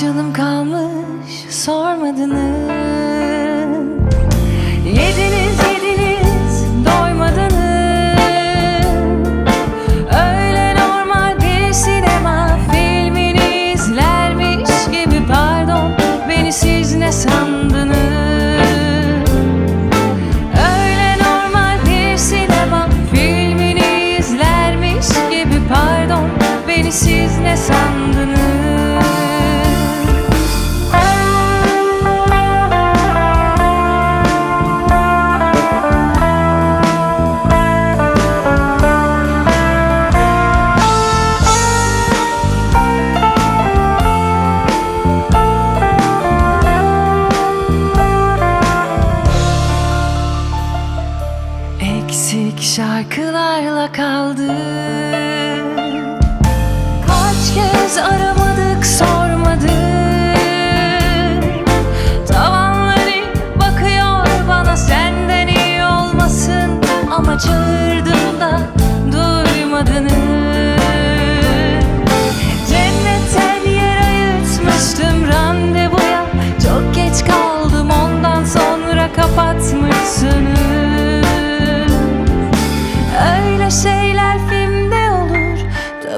Canım kalmış sormadınız şarkılarla kaldı. Kaç kez aramadık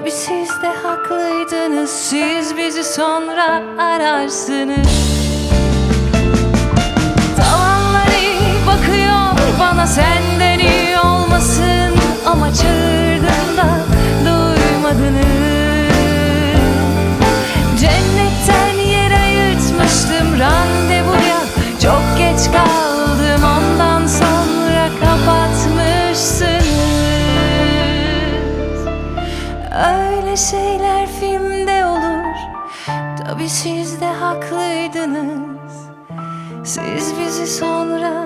Tabi siz de haklıydınız. Siz bizi sonra ararsınız. Tavanları bakıyor bana senden iyi olmasın. Ama çağırdım da duymadınız. Cennetten yer ayırtmıştım randevuya. Çok geç kaldım ondan Şeyler filmde olur. Tabi siz de haklıydınız. Siz bizi sonra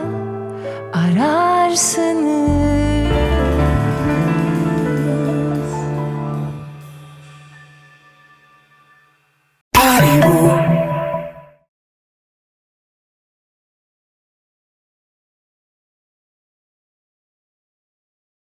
ararsınız